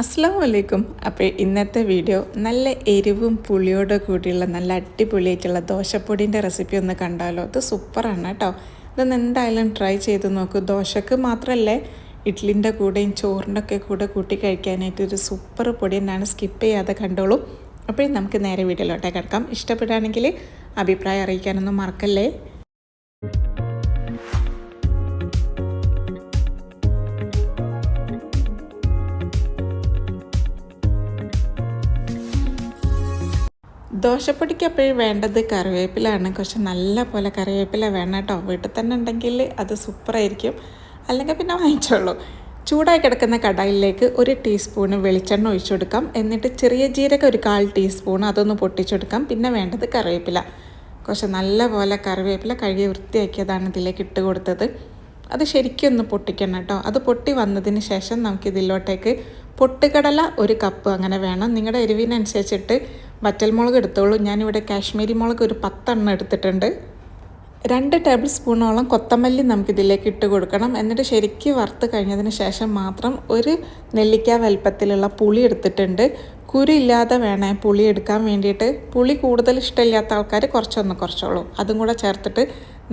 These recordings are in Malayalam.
അസ്സാം വലൈക്കും അപ്പോൾ ഇന്നത്തെ വീഡിയോ നല്ല എരിവും പുളിയോട് കൂടിയുള്ള നല്ല അടിപൊളിയായിട്ടുള്ള ദോശപ്പൊടിന്റെ റെസിപ്പി ഒന്ന് കണ്ടാലോ? അത് സൂപ്പറാണ് കേട്ടോ. ഇതൊന്ന് എന്തായാലും ട്രൈ ചെയ്ത് നോക്കൂ. ദോശക്ക് മാത്രമല്ലേ ഇഡ്ലിന്റെ കൂടെയും ചോറിന്റെ ഒക്കെ കൂടെ കൂട്ടി കഴിക്കാനായിട്ട് ഒരു സൂപ്പർ പൊടി തന്നെയാണ്. സ്കിപ്പ് ചെയ്യാതെ കണ്ടോളൂ. അപ്പോൾ നമുക്ക് നേരെ വീഡിയോയിലോട്ടേ കിടക്കാം. ഇഷ്ടപ്പെടുകയാണെങ്കിൽ അഭിപ്രായം അറിയിക്കാനൊന്നും മറക്കല്ലേ? ദോശപ്പൊടിക്ക് എപ്പോഴും വേണ്ടത് കറിവേപ്പിലാണ്. കുറച്ച് നല്ല പോലെ കറിവേപ്പില വേണം കേട്ടോ. വീട്ടിൽ തന്നെ ഉണ്ടെങ്കിൽ അത് സൂപ്പറായിരിക്കും. അല്ലെങ്കിൽ പിന്നെ വാങ്ങിച്ചോളൂ. ചൂടായി കിടക്കുന്ന കടായിലേക്ക് ഒരു ടീസ്പൂണ് വെളിച്ചെണ്ണ ഒഴിച്ചു കൊടുക്കാം. എന്നിട്ട് ചെറിയ ജീരക ഒരു കാൽ ടീസ്പൂൺ അതൊന്ന് പൊട്ടിച്ചെടുക്കാം പിന്നെ വേണ്ടത് കറിവേപ്പില. കുറച്ച് നല്ല പോലെ കറിവേപ്പില കഴുകി വൃത്തിയാക്കിയതാണ് ഇതിലേക്ക് ഇട്ട് കൊടുത്തത്. അത് ശരിക്കും ഒന്ന് പൊട്ടിക്കണം കേട്ടോ. അത് പൊട്ടി വന്നതിന് ശേഷം നമുക്ക് ഇതിലോട്ടേക്ക് പൊട്ടുകടല ഒരു കപ്പ് അങ്ങനെ വേണം. നിങ്ങളുടെ എരിവിനനുസരിച്ചിട്ട് വറ്റൽമുളക് എടുത്തോളൂ. ഞാനിവിടെ കാശ്മീരി മുളക് ഒരു പത്തെണ്ണം എടുത്തിട്ടുണ്ട്. രണ്ട് ടേബിൾ സ്പൂണോളം കൊത്തമല്ലി നമുക്കിതിലേക്ക് ഇട്ട് കൊടുക്കണം. എന്നിട്ട് ശരിക്കും വറുത്ത് കഴിഞ്ഞതിന് ശേഷം മാത്രം ഒരു നെല്ലിക്ക വലുപ്പത്തിലുള്ള പുളി എടുത്തിട്ടുണ്ട്. കുരു ഇല്ലാതെ വേണേ പുളി എടുക്കാൻ വേണ്ടിയിട്ട്. പുളി കൂടുതൽ ഇഷ്ടമില്ലാത്ത ആൾക്കാർ കുറച്ചൊന്ന് കുറച്ചോളൂ. അതും കൂടെ ചേർത്തിട്ട്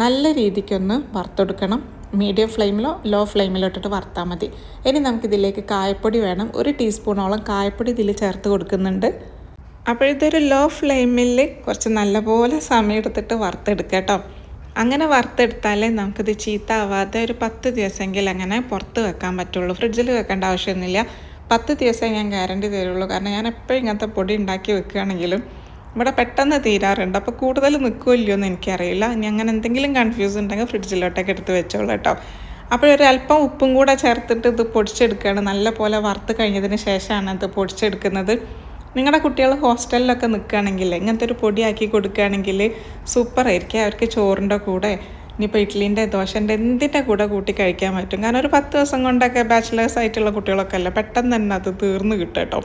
നല്ല രീതിക്കൊന്ന് വറുത്തെടുക്കണം. മീഡിയം ഫ്ലെയിമിലോ ലോ ഫ്ലെയിമിലോ ഇട്ടിട്ട് വറുത്താൽ മതി. ഇനി നമുക്കിതിലേക്ക് കായപ്പൊടി വേണം. ഒരു ടീസ്പൂണോളം കായപ്പൊടി ഇതിൽ ചേർത്ത് കൊടുക്കുന്നുണ്ട്. അപ്പോൾ ഇതൊരു ലോ ഫ്ലെയിമിൽ കുറച്ച് നല്ലപോലെ സമയം എടുത്തിട്ട് വറുത്തെടുക്കുക കേട്ടോ. അങ്ങനെ വറുത്തെടുത്താലേ നമുക്കിത് ചീത്ത ആവാതെ ഒരു പത്ത് ദിവസമെങ്കിൽ അങ്ങനെ പുറത്ത് വെക്കാൻ പറ്റുള്ളൂ. ഫ്രിഡ്ജിൽ വെക്കേണ്ട ആവശ്യമൊന്നുമില്ല. പത്ത് ദിവസമേ ഞാൻ ഗ്യാരണ്ടി തരുള്ളൂ. കാരണം ഞാൻ എപ്പോഴും ഇങ്ങനത്തെ പൊടി ഉണ്ടാക്കി വെക്കുകയാണെങ്കിലും ഇവിടെ പെട്ടെന്ന് തീരാറുണ്ട്. അപ്പോൾ കൂടുതൽ നിൽക്കുമല്ലോ എന്ന് എനിക്കറിയില്ല. ഇനി അങ്ങനെ എന്തെങ്കിലും കൺഫ്യൂസ് ഉണ്ടെങ്കിൽ ഫ്രിഡ്ജിലോട്ടൊക്കെ എടുത്ത് വെച്ചോളൂ കേട്ടോ. അല്പം ഉപ്പും കൂടെ ചേർത്തിട്ട് ഇത് പൊടിച്ചെടുക്കുകയാണ്. നല്ല പോലെ വറുത്ത് കഴിഞ്ഞതിന് ശേഷമാണ് ഇത് പൊടിച്ചെടുക്കുന്നത്. നിങ്ങളുടെ കുട്ടികൾ ഹോസ്റ്റലിലൊക്കെ നിൽക്കുകയാണെങ്കിൽ ഇങ്ങനത്തെ ഒരു പൊടിയാക്കി കൊടുക്കുകയാണെങ്കിൽ സൂപ്പറായിരിക്കും. അവർക്ക് ചോറിന്റെ കൂടെ ഇനിയിപ്പോൾ ഇഡ്ഡലിന്റെ ദോശന്റെ എന്തിന്റെ കൂടെ കൂട്ടി കഴിക്കാൻ പറ്റും? കാരണം ഒരു പത്ത് ദിവസം കൊണ്ടൊക്കെ ബാച്ചിലേഴ്സ് ആയിട്ടുള്ള കുട്ടികളൊക്കെ അല്ല പെട്ടെന്ന് തന്നെ അത് തീർന്നു കിട്ടും കേട്ടോ.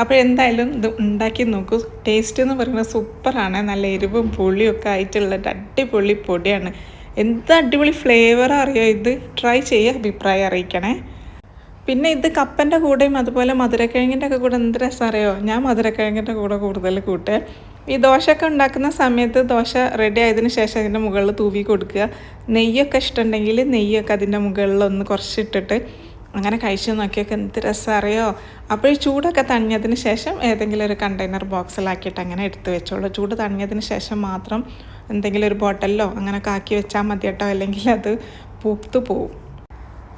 അപ്പോൾ എന്തായാലും ഇത് ഉണ്ടാക്കി നോക്കൂ. ടേസ്റ്റ് എന്ന് പറയുന്നത് സൂപ്പറാണ്. നല്ല എരിവും പുളിയും ഒക്കെ ആയിട്ടുള്ള അടിപൊളി പൊടിയാണ്. എന്ത് അടിപൊളി ഫ്ലേവർ അറിയോ ഇത്? ട്രൈ ചെയ്യുക അഭിപ്രായം അറിയിക്കണേ. പിന്നെ ഇത് കപ്പന്റെ കൂടെയും അതുപോലെ മധുരക്കിഴങ്ങിന്റെ ഒക്കെ കൂടെ എന്ത് രസം അറിയോ? ഞാൻ മധുരക്കിഴങ്ങിന്റെ കൂടെ കൂടുതൽ കൂട്ടെ. ഈ ദോശയൊക്കെ ഉണ്ടാക്കുന്ന സമയത്ത് ദോശ റെഡി ആയതിന് ശേഷം അതിന്റെ മുകളിൽ തൂവി കൊടുക്കുക. നെയ്യൊക്കെ ഇഷ്ടമുണ്ടെങ്കിൽ നെയ്യൊക്കെ അതിന്റെ മുകളിൽ ഒന്ന് കുറച്ചിട്ടിട്ട് അങ്ങനെ കഴിച്ചു നോക്കിയൊക്കെ എന്ത് രസം അറിയോ? അപ്പോൾ ഈ ചൂടൊക്കെ തണിഞ്ഞതിന് ശേഷം ഏതെങ്കിലും ഒരു കണ്ടെയ്നർ ബോക്സിലാക്കിയിട്ട് അങ്ങനെ എടുത്തു വെച്ചോളൂ. ചൂട് തണിഞ്ഞതിന് ശേഷം മാത്രം എന്തെങ്കിലും ഒരു ബോട്ടലിലോ അങ്ങനെയൊക്കെ ആക്കി വെച്ചാൽ മതി കേട്ടോ അല്ലെങ്കിൽ അത് പൂത്തു പോവും.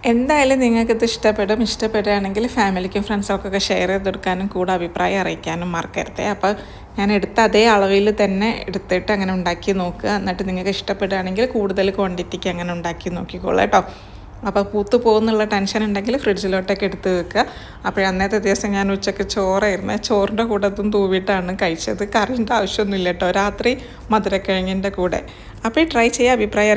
എന്തായാലും നിങ്ങൾക്കിത് ഇഷ്ടപ്പെടും. ഇഷ്ടപ്പെടുകയാണെങ്കിൽ ഫാമിലിക്കും ഫ്രണ്ട്സൊക്കെ ഷെയർ ചെയ്തെടുക്കാനും കൂടെ അഭിപ്രായം അറിയിക്കാനും മറക്കരുത്. അപ്പോൾ ഞാൻ എടുത്ത അതേ അളവിൽ തന്നെ എടുത്തിട്ട് അങ്ങനെ ഉണ്ടാക്കി നോക്കുക. എന്നിട്ട് നിങ്ങൾക്ക് ഇഷ്ടപ്പെടുകയാണെങ്കിൽ കൂടുതൽ ക്വാണ്ടിറ്റിക്ക് അങ്ങനെ ഉണ്ടാക്കി നോക്കിക്കോളൂ കേട്ടോ. അപ്പോൾ പൂത്ത് പോകുന്നുള്ള ടെൻഷൻ ഉണ്ടെങ്കിൽ ഫ്രിഡ്ജിലോട്ടൊക്കെ എടുത്ത് വെക്കുക. അപ്പോൾ അന്നത്തെ ദിവസം ഞാൻ ഉച്ചയ്ക്ക് ചോറായിരുന്നു. ചോറിന്റെ കൂടെ അതും തൂവിയിട്ടാണ് കഴിച്ചത്. കറിന്റെ ആവശ്യമൊന്നുമില്ല കേട്ടോ. രാത്രി മധുരക്കിഴങ്ങിന്റെ കൂടെ. അപ്പോൾ ട്രൈ ചെയ്യുക. അഭിപ്രായം